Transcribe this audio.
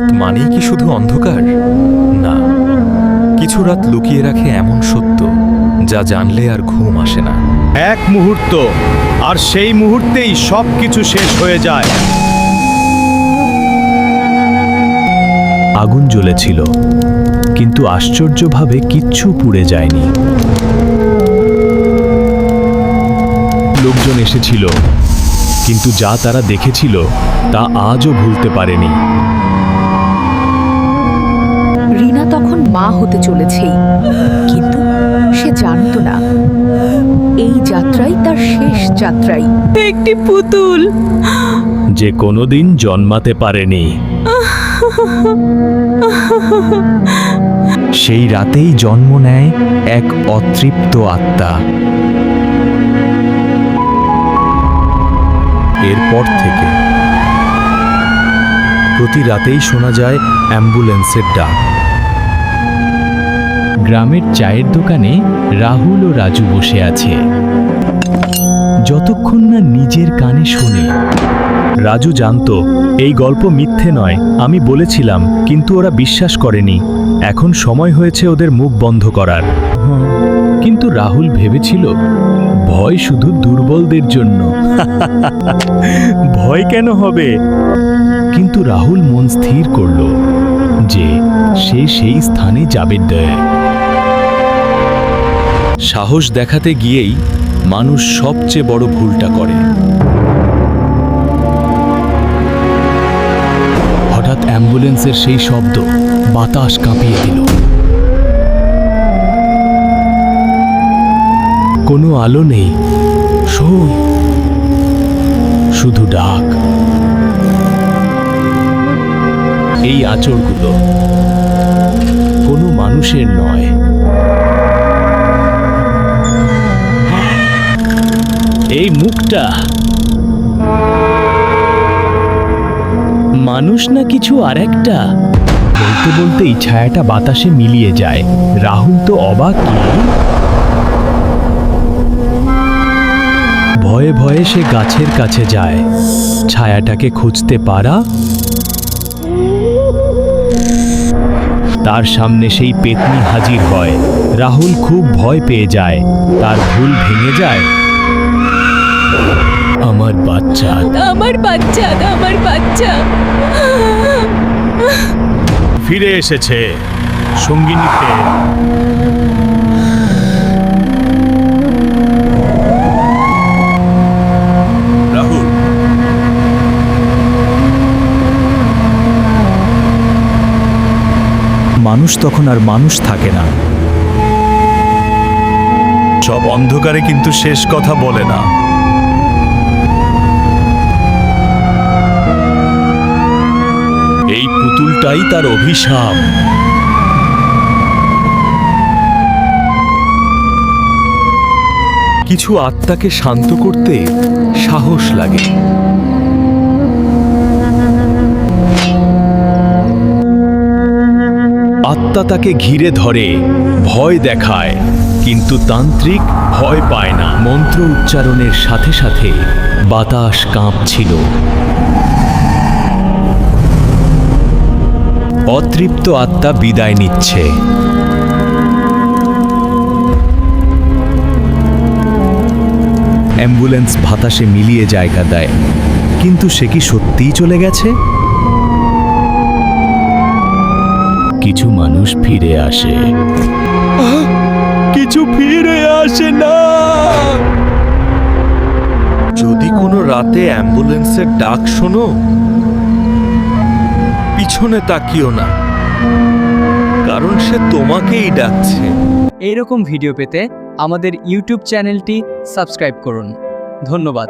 রাত মানেই কি শুধু অন্ধকার? না। কিছু রাত লুকিয়ে রাখে এমন সত্য যা জানলে আর ঘুম আসে না। এক মুহূর্ত আর সেই মুহূর্তেই সব কিছু শেষ হয়ে যায়। আগুন জ্বলেছিল কিন্তু আশ্চর্যভাবে কিচ্ছু পুড়ে যায়নি। লোকজন এসেছিল কিন্তু যা তারা দেখেছিল তা আজও ভুলতে পারেনি। মা হতে চলেছেই। কিন্তু সে জানত না। এই যাত্রাই তার শেষ যাত্রাই। একটি পুতুল। যে কোনোদিন জন্মাতে পারেনি। সেই রাতেই জন্ম নেয় এক অতৃপ্ত আত্মা। এরপর থেকে প্রতি রাতেই শোনা যায় অ্যাম্বুলেন্সের ডাক। গ্রামের চায়ের দোকানে রাহুল ও রাজু বসে আছে। যতক্ষণ না নিজের কানে শোনে। রাজু জানতো এই গল্প মিথ্যে নয় আমি বলেছিলাম কিন্তু ওরা বিশ্বাস করেনি। এখন সময় হয়েছে ওদের মুখ বন্ধ করার। কিন্তু রাহুল ভেবেছিল ভয় শুধু দুর্বলদের জন্য। ভয় কেন হবে? কিন্তু রাহুল মন স্থির করল। যে সে সেই স্থানে যাবে দেয় সাহস দেখাতে গিয়েই মানুষ সবচেয়ে বড় ভুলটা করে। হঠাৎ অ্যাম্বুলেন্সের সেই শব্দ বাতাস কাঁপিয়ে দিল। কোনো আলো নেই। শুধু ডাক। এই আচরগুলো কোনো মানুষের নয়। এই মুখটা মানুষ না কিছু আরেকটা? বলতে বলতে এই ছায়াটা বাতাসে মিলিয়ে যায়। রাহুল তো অবাক। ভয়ে ভয়ে সে গাছের কাছে যায়। ছায়াটাকে খুঁজতে পারা তার সামনে সেই পেতনি হাজির হয়। রাহুল খুব ভয় পেয়ে যায়। তার ভুল ভেঙে যায়। আমার বাচ্চা। আমার বাচ্চা আমার বাচ্চা। ফিরে এসেছে সঙ্গিনীতে মানুষ তখন আর মানুষ থাকে না। সব অন্ধকারে কিন্তু শেষ কথা বলে না। এই পুতুলটাই তার অভিশাপ। কিছু আত্মাকে শান্ত করতে সাহস লাগে। আত্মা তাকে ঘিরে ধরে, ভয় দেখায়, কিন্তু তান্ত্রিক ভয় পায় না। মন্ত্র উচ্চারণের সাথে সাথে বাতাস কাঁপছিল। অতৃপ্ত আত্মা বিদায় নিচ্ছে। অ্যাম্বুলেন্স বাতাসে মিলিয়ে জায়গা দেয়, কিন্তু সে কি সত্যিই চলে গেছে? কিছু মানুষ ফিরে আসে। কিছু ফিরে আসে না। যদি কোনো রাতে অ্যাম্বুলেন্সের ডাক শোনো পিছনে তাকিও না কারণ সে তোমাকেই ডাকছে। এইরকম ভিডিও পেতে আমাদের ইউটিউব চ্যানেলটি সাবস্ক্রাইব করুন। ধন্যবাদ।